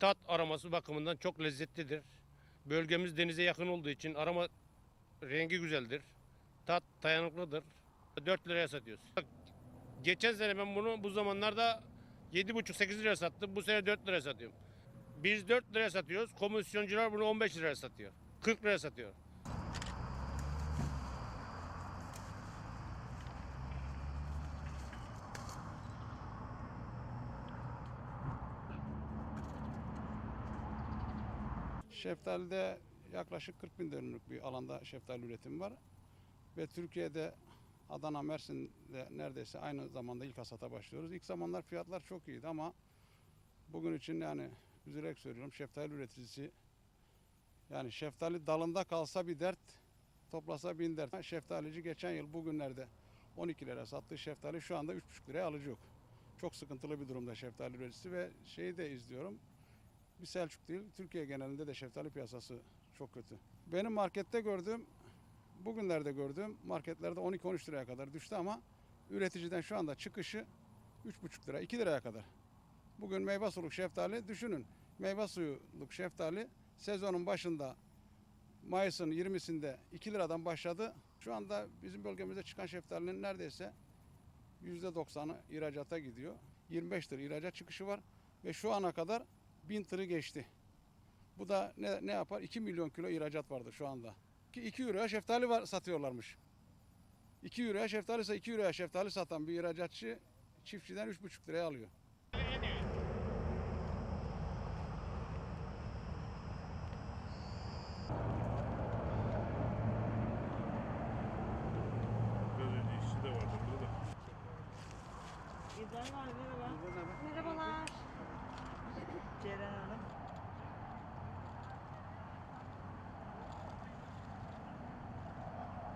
Tat araması bakımından çok lezzetlidir. Bölgemiz denize yakın olduğu için arama rengi güzeldir. Tat dayanıklıdır. 4 liraya satıyoruz. Geçen sene ben bunu bu zamanlarda 7,5-8 liraya sattım. Bu sene 4 liraya satıyorum. Biz 4 liraya satıyoruz. Komisyoncular bunu 15 liraya satıyor. 40 liraya satıyor. Şeftalide yaklaşık 40 bin dönümlük bir alanda şeftali üretimi var. Ve Türkiye'de Adana, Mersin'de neredeyse aynı zamanda ilk hasata başlıyoruz. İlk zamanlar fiyatlar çok iyiydi ama bugün için yani üzülerek söylüyorum şeftali üreticisi yani şeftali dalında kalsa bir dert, toplasa bin dert. Şeftalici geçen yıl bugünlerde 12 lira sattığı şeftali şu anda 3,5 liraya alıcı yok. Çok sıkıntılı bir durumda şeftali üreticisi ve şeyi de izliyorum bir Selçuk değil, Türkiye genelinde de şeftali piyasası çok kötü. Benim markette gördüğüm, bugünlerde gördüğüm marketlerde 12-13 liraya kadar düştü ama üreticiden şu anda çıkışı 3,5 lira, 2 liraya kadar. Bugün meyve suluk şeftali düşünün. Meyve suyuluk şeftali sezonun başında Mayıs'ın 20'sinde 2 liradan başladı. Şu anda bizim bölgemizde çıkan şeftalinin neredeyse %90'ı ihracata gidiyor. 25 lira ihracat çıkışı var ve şu ana kadar 1000 tırı geçti. Bu da ne, ne yapar? 2 milyon kilo ihracat vardı şu anda. Ki 2 euroya şeftali var satıyorlarmış. 2 euroya şeftali ise 2 euroya şeftali satan bir ihracatçı çiftçiden 3,5 liraya alıyor. Thank you.